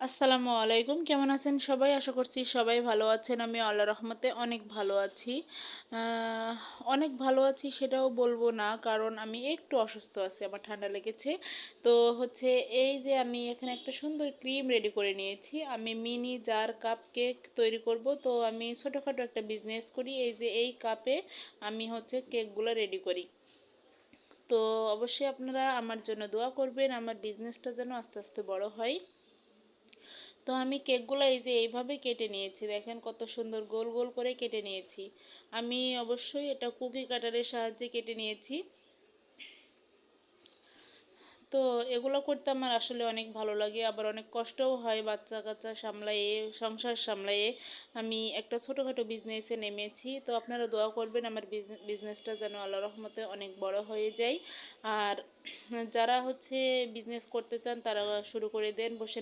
আসসালামু আলাইকুম। কেমন আছেন সবাই? আশা করছি সবাই ভালো আছেন। আমি আল্লাহ রহমতে অনেক ভালো আছি। অনেক ভালো আছি সেটাও বলব না, কারণ আমি একটু অসুস্থ আছি, আমার ঠান্ডা লেগেছে। তো হচ্ছে এই যে আমি এখানে একটা সুন্দর ক্রিম রেডি করে নিয়েছি। আমি মিনি জার কাপ কেক তৈরি করব। তো আমি ছোটোখাটো একটা বিজনেস করি। এই যে এই কাপে আমি হচ্ছে কেকগুলো রেডি করি। তো অবশ্যই আপনারা আমার জন্য দোয়া করবেন। আমার বিজনেসটা যেন আস্তে আস্তে বড় হয়। তো আমি কেকগুলো এই যে এইভাবে কেটে নিয়েছি। দেখেন কত সুন্দর গোল গোল করে কেটে নিয়েছি। আমি অবশ্যই এটা কুকি কাটারের সাহায্যে কেটে নিয়েছি। তো এগুলো করতে আমার আসলে অনেক ভালো লাগে। আবার অনেক কষ্টও হয় বাচ্চা কাচ্চা সামলাইয়ে সংসার সামলাইয়ে আমি একটা ছোটোখাটো বিজনেসে নেমেছি। তো আপনারা দোয়া করবেন আমার বিজনেসটা যেন আল্লাহ রহমতে অনেক বড় হয়ে যায়। আর যারা হচ্ছে বিজনেস করতে চান তারা শুরু করে দেন, বসে